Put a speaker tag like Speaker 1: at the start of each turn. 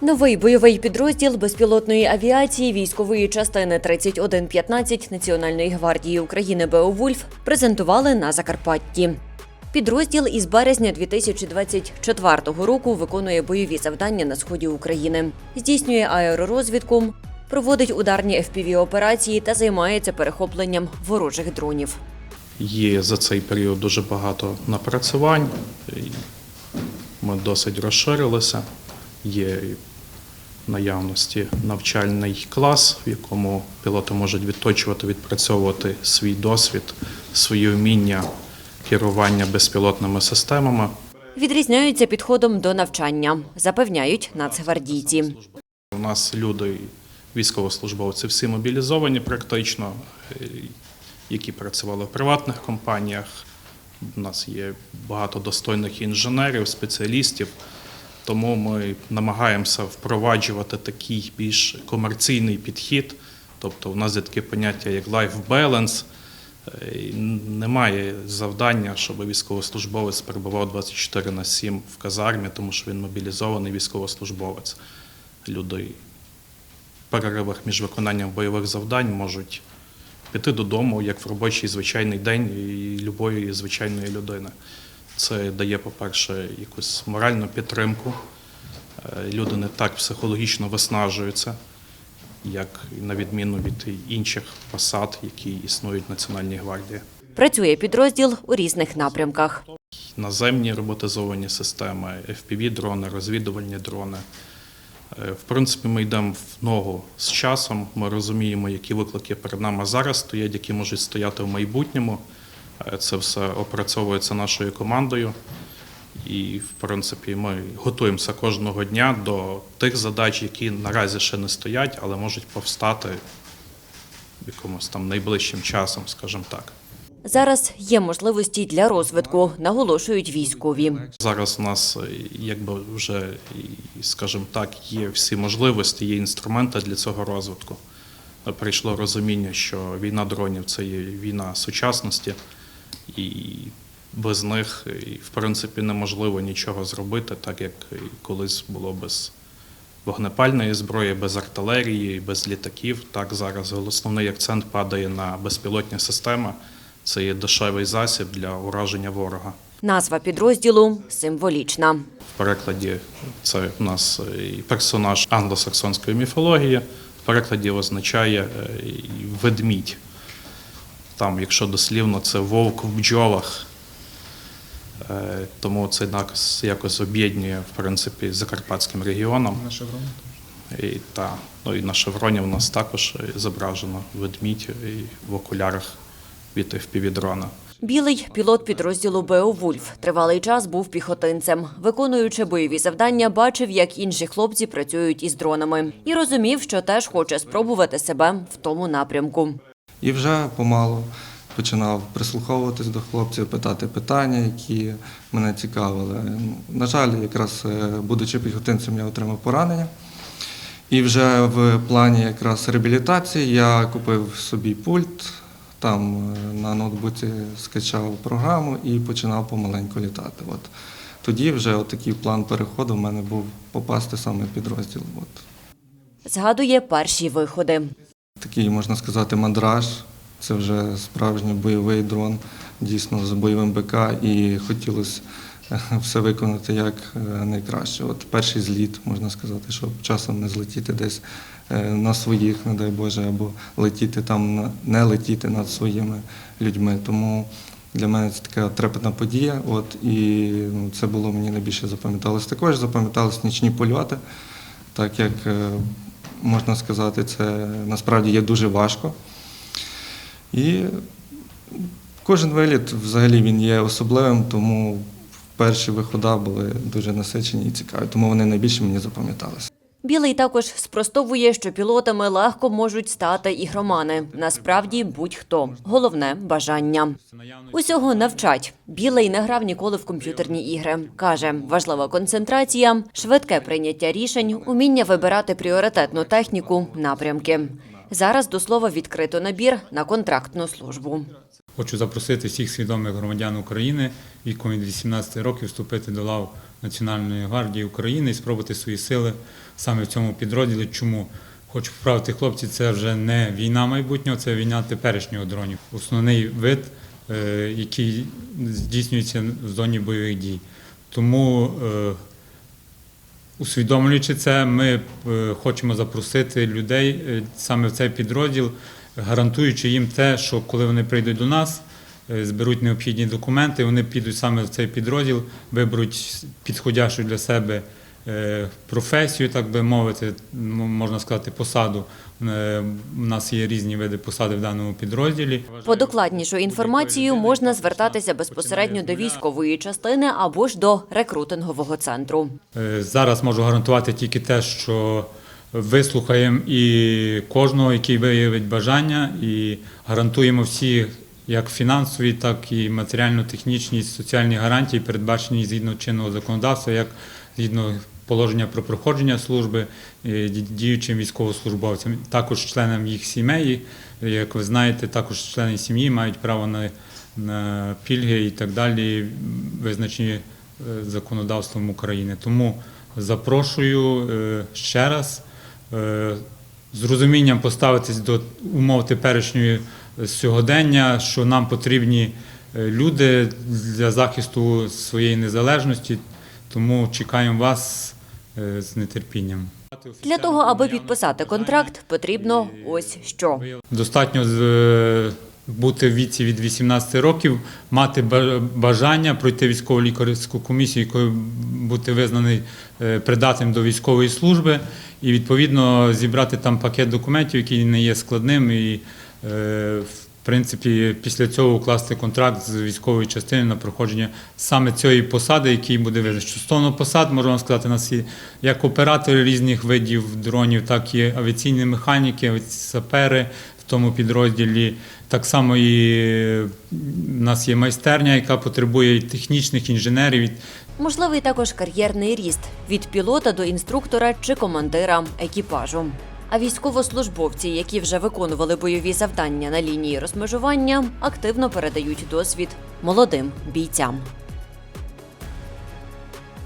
Speaker 1: Новий бойовий підрозділ безпілотної авіації військової частини 3115 Національної гвардії України «Беовульф» презентували на Закарпатті. Підрозділ із березня 2024 року виконує бойові завдання на сході України, здійснює аеророзвідку, проводить ударні FPV-операції та займається перехопленням ворожих дронів.
Speaker 2: Є за цей період дуже багато напрацювань. Ми досить розширилися. Є в наявності навчальний клас, в якому пілоти можуть відточувати, відпрацьовувати свій досвід, свої вміння керування безпілотними системами.
Speaker 1: Відрізняються підходом до навчання, запевняють нацгвардійці.
Speaker 2: У нас люди, військовослужбовці, всі мобілізовані практично, е, які працювали в приватних компаніях. У нас є багато достойних інженерів, спеціалістів. Тому ми намагаємося впроваджувати такий більш комерційний підхід. Тобто, у нас є таке поняття як life balance. Е, Немає завдання, щоб військовослужбовець перебував 24 на 7 в казармі, тому що він мобілізований військовослужбовець. Люди в переривах між виконанням бойових завдань можуть піти додому, як в робочий звичайний день і любої звичайної людини. Це дає, по-перше, якусь моральну підтримку. Е, Люди не так психологічно виснажуються, як на відміну від інших посад, які існують в Національній гвардії.
Speaker 1: Працює підрозділ у різних напрямках.
Speaker 2: наземні роботизовані системи, FPV-дрони, розвідувальні дрони. Е, В принципі, ми йдемо в ногу з часом. Ми розуміємо, які виклики перед нами зараз стоять, які можуть стояти в майбутньому. Це все опрацьовується нашою командою. І, в принципі, ми готуємося кожного дня до тих задач, які наразі ще не стоять, але можуть повстати якомусь там найближчим часом, скажімо так.
Speaker 1: Зараз є можливості для розвитку, наголошують військові.
Speaker 2: Зараз у нас е, якби вже, скажімо так, є всі можливості, є інструменти для цього розвитку. Прийшло розуміння, що війна дронів це є війна сучасності, і без них, і, в принципі, неможливо нічого зробити, так як і колись було без вогнепальної зброї, без артилерії, без літаків. Так зараз основний акцент падає на безпілотні системи. Це є дешевий засіб для ураження ворога.
Speaker 1: Назва підрозділу символічна.
Speaker 2: В перекладі це у нас е, персонаж англосаксонської міфології. В перекладі означає е, ведмідь. Там, якщо дослівно, це вовк в бджолах. Е, Тому це якось, якось об'єднує в принципі з закарпатським регіоном.
Speaker 3: На шеврон.
Speaker 2: І, та, ну, і на шевроні у нас також зображено ведмідь і в окулярах від FPV-дрона.
Speaker 1: Білий пілот підрозділу «Беовульф» тривалий час був піхотинцем. Виконуючи бойові завдання, бачив, як інші хлопці працюють із дронами, і розумів, що теж хоче спробувати себе в тому напрямку.
Speaker 4: І вже помалу починав прислуховуватись до хлопців, питати питання, які мене цікавили. На жаль, якраз е, будучи піхотинцем, я отримав поранення. І вже в плані якраз реабілітації я купив собі пульт, там е, на ноутбуці скачав програму і починав помаленьку літати. От. Тоді вже такий план переходу в мене був попасти саме в підрозділ. От.
Speaker 1: Згадує перші виходи.
Speaker 4: Такий, можна сказати, мандраж. Це вже справжній бойовий дрон, дійсно з бойовим БК, і хотілося е, все виконати як е, найкраще. От перший зліт, можна сказати, щоб часом не злетіти десь е, на своїх, не дай Боже, або летіти там, не летіти над своїми людьми. Тому для мене це така трепетна подія. От, і ну, це було мені найбільше запам'яталось. Також запам'ятались нічні польоти, так як можна сказати, це насправді є дуже важко. І кожен виліт взагалі він є особливим, тому перші виходи були дуже насичені і цікаві, тому вони найбільше мені запам'яталися.
Speaker 1: Білий також спростовує, що пілотами легко можуть стати ігромани. Насправді будь-хто. Головне бажання. Усього навчать. Білий не грав ніколи в комп'ютерні ігри. Каже, важлива концентрація, швидке прийняття рішень, уміння вибирати пріоритетну техніку, напрямки. Зараз до слова відкрито набір на контрактну службу.
Speaker 3: Хочу запросити всіх свідомих громадян України віком від 18 років вступити до лав Національної гвардії України і спробувати свої сили саме в цьому підрозділі. Чому? Хочу поправити хлопці, це вже не війна майбутнього, це війна теперішнього дронів. Основний вид, е, який здійснюється в зоні бойових дій. Тому е, Усвідомлюючи це, ми е, хочемо запросити людей саме в цей підрозділ, гарантуючи їм те, що коли вони прийдуть до нас, зберуть необхідні документи, вони підуть саме в цей підрозділ, виберуть підходящу для себе е, професію, так би мовити, можна сказати, посаду. Е, У нас є різні види посади в даному підрозділі.
Speaker 1: По докладнішу інформацію можна звертатися безпосередньо до військової частини або ж до рекрутингового центру.
Speaker 3: Е, Зараз можу гарантувати тільки те, що вислухаємо і кожного, який виявить бажання, і гарантуємо всі як фінансові, так і матеріально-технічні соціальні гарантії, передбачені згідно чинного законодавства, як згідно положення про проходження служби е, діючим військовослужбовцям, також членам їх сімей. Як ви знаєте, також члени сім'ї мають право на, на пільги і так далі, визначені е, законодавством України. Тому запрошую е, ще раз з розумінням поставитись до умов теперішньої сьогодення, що нам потрібні е, люди для захисту своєї незалежності. Тому чекаємо вас е, з нетерпінням.
Speaker 1: Для того, аби підписати контракт, потрібно ось що.
Speaker 3: Достатньо е, бути в віці від 18 років, мати ба- бажання пройти військово лікарську комісію, якою бути визнаний придатним до військової служби, і відповідно зібрати там пакет документів, який не є складним, і в принципі після цього укласти контракт з військовою частиною на проходження саме цієї посади, який буде визначено. Стосовно посад, можу вам сказати, нас є як оператори різних видів дронів, так і авіаційні механіки, сапери в тому підрозділі. Так само і е, в нас є майстерня, яка потребує і технічних інженерів.
Speaker 1: Можливий також кар'єрний ріст від пілота до інструктора чи командира екіпажу. А військовослужбовці, які вже виконували бойові завдання на лінії розмежування, активно передають досвід молодим бійцям.